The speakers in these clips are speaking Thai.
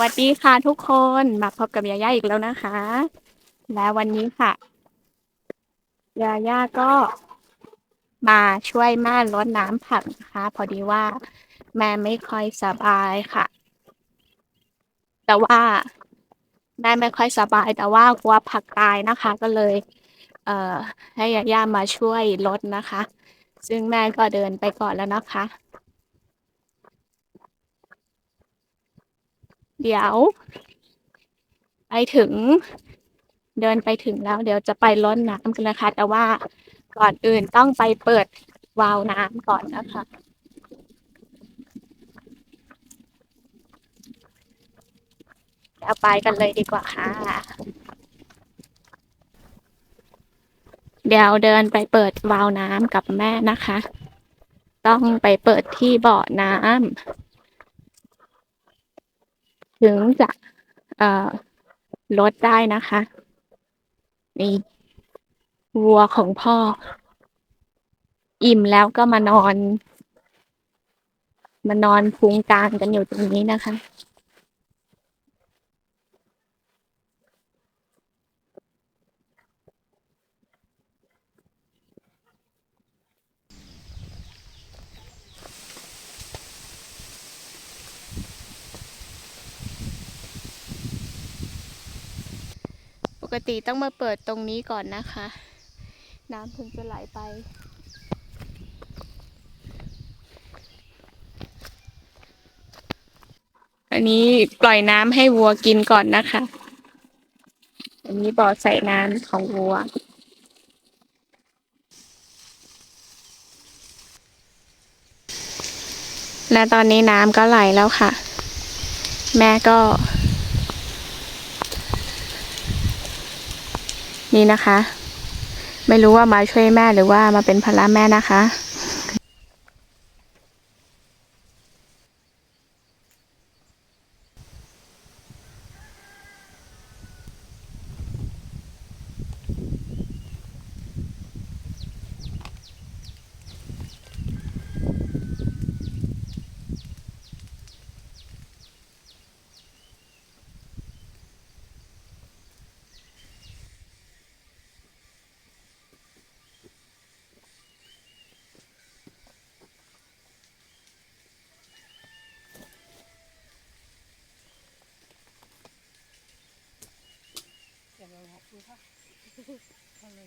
วัสดีค่ะทุกคนมาพบกับยาย่าอีกแล้วนะคะ และวันนี้ค่ะยาย่าก็มาช่วยแม่รดน้ำผักนะคะ พอดีว่าแม่ไม่ค่อยสบายค่ะ แต่ว่าแม่ไม่ค่อยสบายแต่ว่ากลัวผักตายนะคะ ก็เลย เอ่อให้ยาย่ามาช่วยรดนะคะ ซึ่งแม่ก็เดินไปก่อนแล้วนะคะ เดี๋ยว ไปถึง เดินไปถึงแล้ว เดี๋ยวจะไปรดน้ำกันนะคะ แต่ว่าก่อนอื่นต้องไปเปิดวาล์วน้ำก่อนนะคะเดี๋ยวไปกันเลยดีกว่าค่ะ เดี๋ยวเดินไปเปิดวาล์วน้ำกับแม่นะคะ ต้องไปเปิดที่บ่อน้ำ ถึงจะเอ่อลดได้นะคะ นี่วัวของพ่อ อิ่มแล้วก็มานอน มานอนพุงกลางกันอยู่ตรงนี้นะคะ กติต้องมาเปิดตรงนี้ก่อนนะคะ น้ำถึงจะไหลไป อันนี้ปล่อยน้ำให้วัวกินก่อนนะคะ อันนี้บ่อใส่น้ำของวัวและตอนนี้น้ำก็ไหลแล้วค่ะ แม่ก็ นี่นะคะ ไม่รู้ว่ามาช่วยแม่หรือว่ามาเป็นภาระแม่นะคะ ลยหดูค่ะทะเล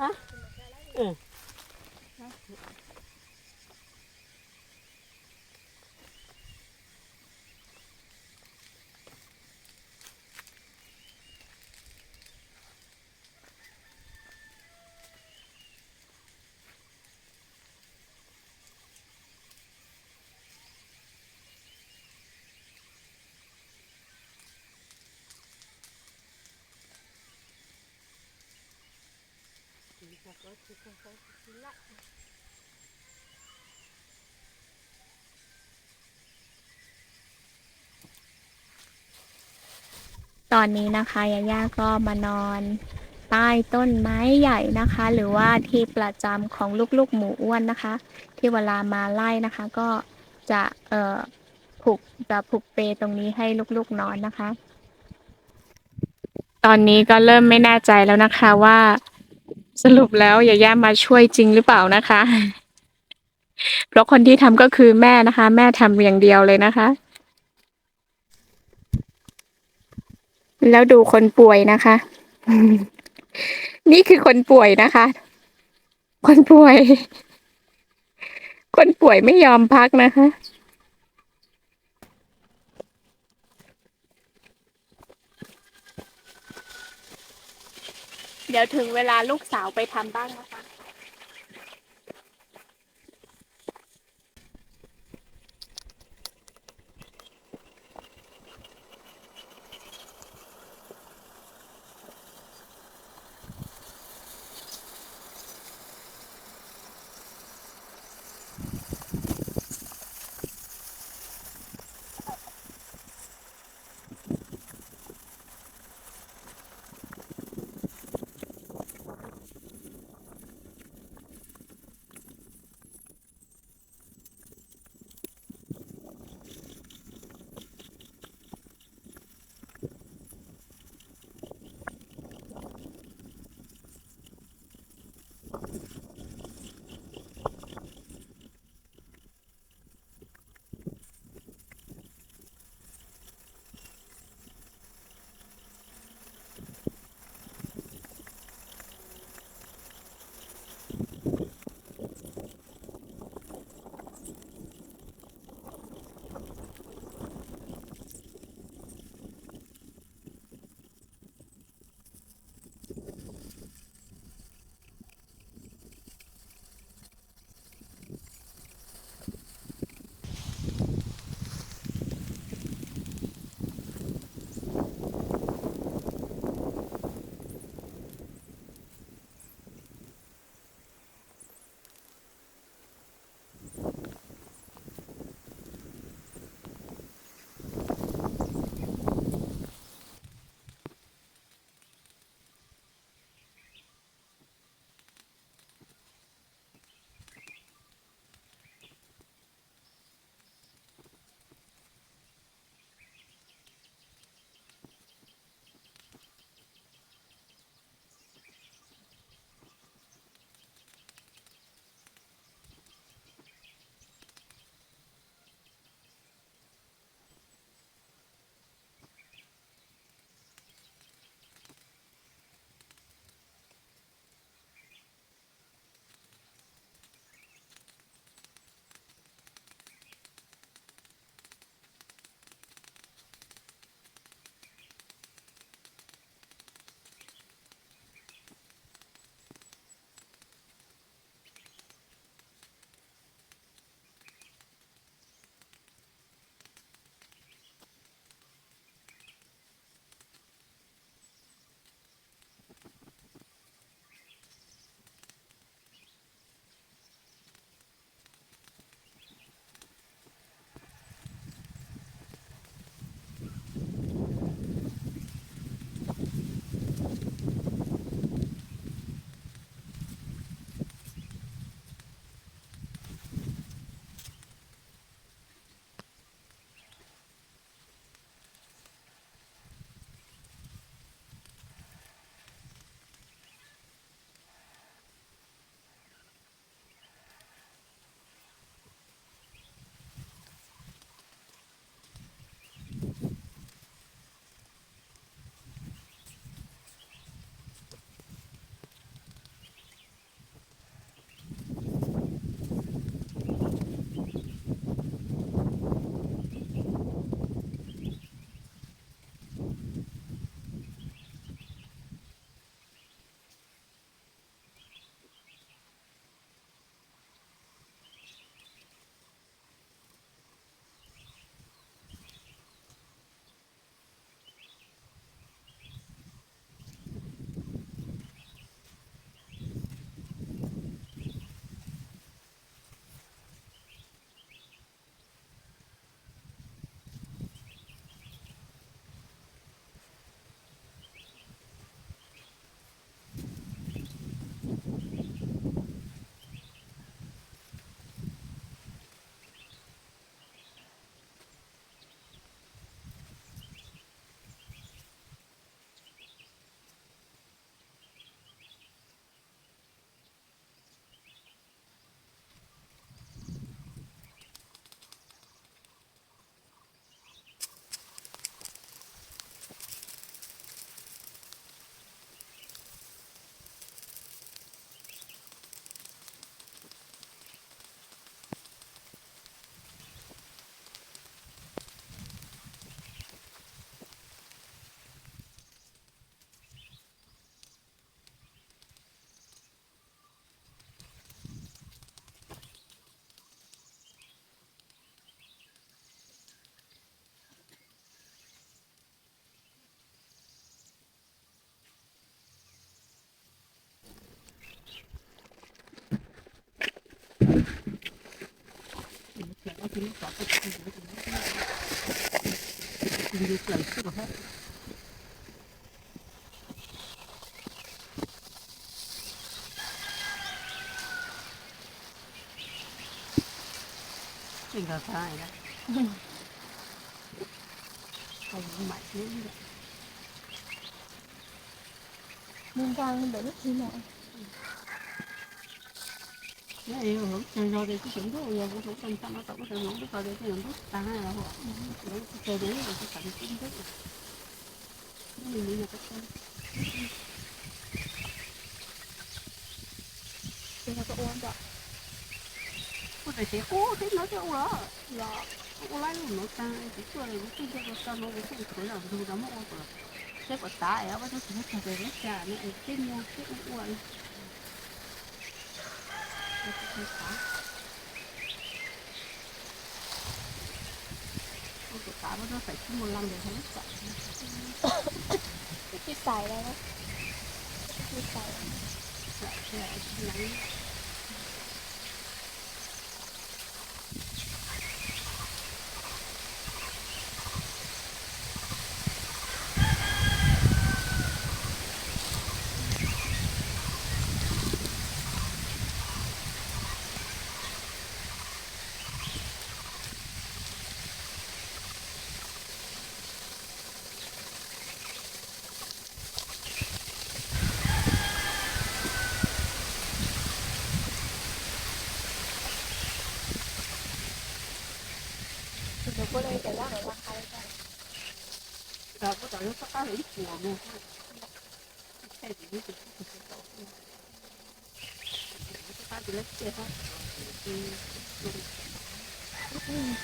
ฮะอือ ตอนนี้นะคะยาย่าก็มานอนใต้ต้นไม้ใหญ่นะคะ หรือว่าที่ประจำของลูกๆหมูอ้วนนะคะ ที่เวลามาไล่นะคะ ก็จะเอ่อผูกจะผูกเปตรงนี้ให้ลูกๆนอนนะคะ ตอนนี้ก็เริ่มไม่แน่ใจแล้วนะคะว่า สรุปแล้วยาย่ามาช่วยจริงหรือเปล่านะคะ เพราะคนที่ทำก็คือแม่นะคะ แม่ทำอย่างเดียวเลยนะคะ แล้วดูคนป่วยนะคะ นี่คือคนป่วยนะคะ คนป่วย คนป่วยไม่ยอมพักนะคะ เดี๋ยวถึงเวลาลูกสาวไปทำบ้างนะคะ กินต่อไปกินอยู่กินอยู่ เกินสุดแล้วจริงก็ใช่นะเอาใหม่นี่แหละมุมกลางเดี๋ยวนี้ทีหน่อย Nó yêu hưởng chơi rồi thì cái chuyện đó giờ cũng không quan tâm nó tập cái nó có được cái nó ta hay là họ nó chơi đấy là cái cảnh chính thức nó mình nghĩ là cái con เป็นเราก็อ้วนจ้ะ có thể sẽ cố thế nó cho đó là có lấy luôn nó ta chỉ cho là cái cái cái ta nó cái cái cái là dù đó mà ô rồi cái quả tá ấy nó sẽ hết về cái trà nó cái mua cái uống ตาไม่ต้องใส่ขี้มูลลำเดี๋ยวฉันใส่ใส่แล้วนะที่ใส่ใส่ใส่ไหน 人他还没说嘛，太低了，就是到处，你说他，嗯，嗯。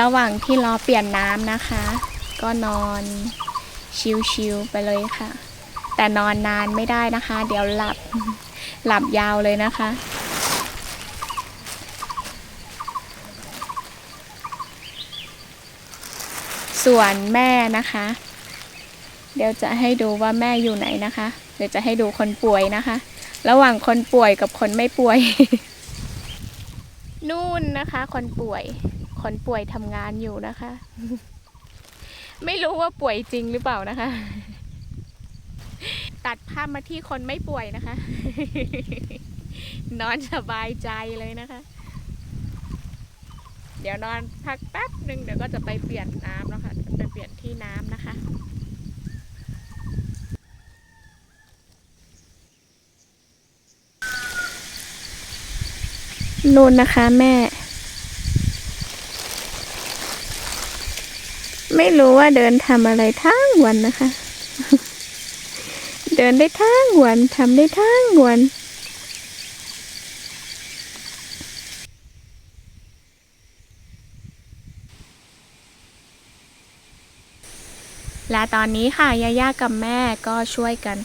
ระหว่างที่รอเปลี่ยนน้ำนะคะ ก็นอนชิวๆไปเลยค่ะ แต่นอนนานไม่ได้นะคะ เดี๋ยวหลับหลับยาวเลยนะคะ ส่วนแม่นะคะ เดี๋ยวจะให้ดูว่าแม่อยู่ไหนนะคะ เดี๋ยวจะให้ดูคนป่วยนะคะ ระหว่างคนป่วยกับคนไม่ป่วย นู่นนะคะ คนป่วย คนป่วยทำงานอยู่นะคะ ไม่รู้ว่าป่วยจริงหรือเปล่านะคะ ตัดภาพมาที่คนไม่ป่วยนะคะ นอนสบายใจเลยนะคะ เดี๋ยวนอนพักแป๊บหนึ่งเดี๋ยวก็จะไปเปลี่ยนน้ำแล้วค่ะไปเปลี่ยนที่น้ำนะคะนู่นนะคะแม่ ไม่รู้ว่าเดินทำอะไรทั้งวันนะคะ เดินได้ทั้งวันทำได้ทั้งวันและตอนนี้ค่ะยาย่ากับแม่ก็ช่วยกัน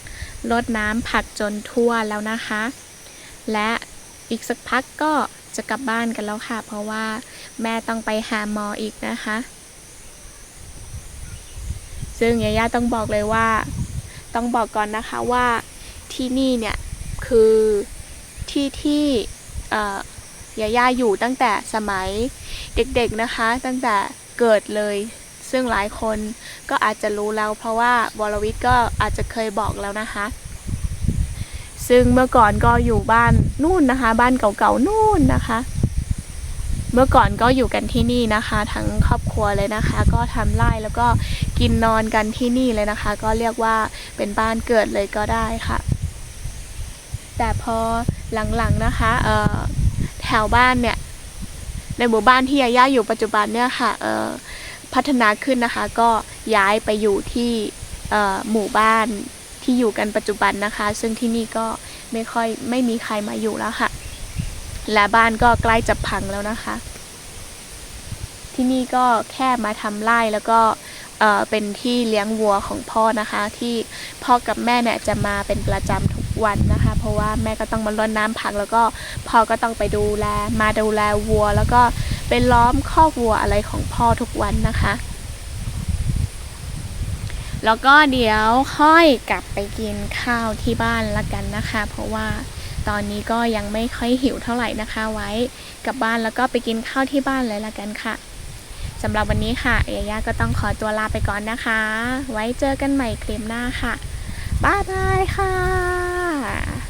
รดน้ำผักจนทั่วแล้วนะคะ และอีกสักพักก็จะกลับบ้านกันแล้วค่ะ เพราะว่าแม่ต้องไปหาหมออีกนะคะ ซึ่งยาย่าต้องบอกเลยว่า ต้องบอกก่อนนะคะว่าที่นี่เนี่ยคือที่ที่ยาย่าอยู่ตั้งแต่สมัยเด็กๆนะคะ ตั้งแต่เกิดเลย ซึ่งหลายคนก็อาจจะรู้แล้ว เพราะว่าวรวิทย์ก็อาจจะเคยบอกแล้วนะคะ ซึ่งเมื่อก่อนก็อยู่บ้านนู่นนะคะ บ้านเก่าๆนู่นนะคะ เมื่อก่อนก็อยู่กันที่นี่นะคะ ทั้งครอบครัวเลยนะคะ ก็ทำไร่แล้วก็กินนอนกันที่นี่เลยนะคะ ก็เรียกว่าเป็นบ้านเกิดเลยก็ได้ค่ะ แต่พอหลังๆนะคะแถวบ้านเนี่ย ในหมู่บ้านที่ยาย่าอยู่ปัจจุบันเนี่ยค่ะพัฒนาขึ้นนะคะก็ย้ายไปอยู่ที่หมู่บ้านที่อยู่กันปัจจุบันนะคะ ซึ่งที่นี่ก็ไม่ค่อยไม่มีใครมาอยู่แล้วค่ะ และบ้านก็ใกล้จะพังแล้วนะคะ ที่นี่ก็แค่มาทำไร่แล้วก็เออเป็นที่เลี้ยงวัวของพ่อนะคะ ที่พ่อกับแม่เนี่ยจะมาเป็นประจำทุกวันนะคะ เพราะว่าแม่ก็ต้องมารดน้ำผัก แล้วก็พ่อก็ต้องไปดูแล มาดูแลวัว แล้วก็ไปล้อมคอกวัวอะไรของพ่อทุกวันนะคะ แล้วก็เดี๋ยวค่อยกลับไปกินข้าวที่บ้านละกันนะคะ เพราะว่า ตอนนี้ก็ยังไม่ค่อยหิวเท่าไหร่นะคะ ไว้กลับบ้านแล้วก็ไปกินข้าวที่บ้านเลยละกันค่ะสำหรับวันนี้ค่ะยาย่าก็ต้องขอตัวลาไปก่อนนะคะ ไว้เจอกันใหม่คลิปหน้าค่ะบ๊ายบายค่ะ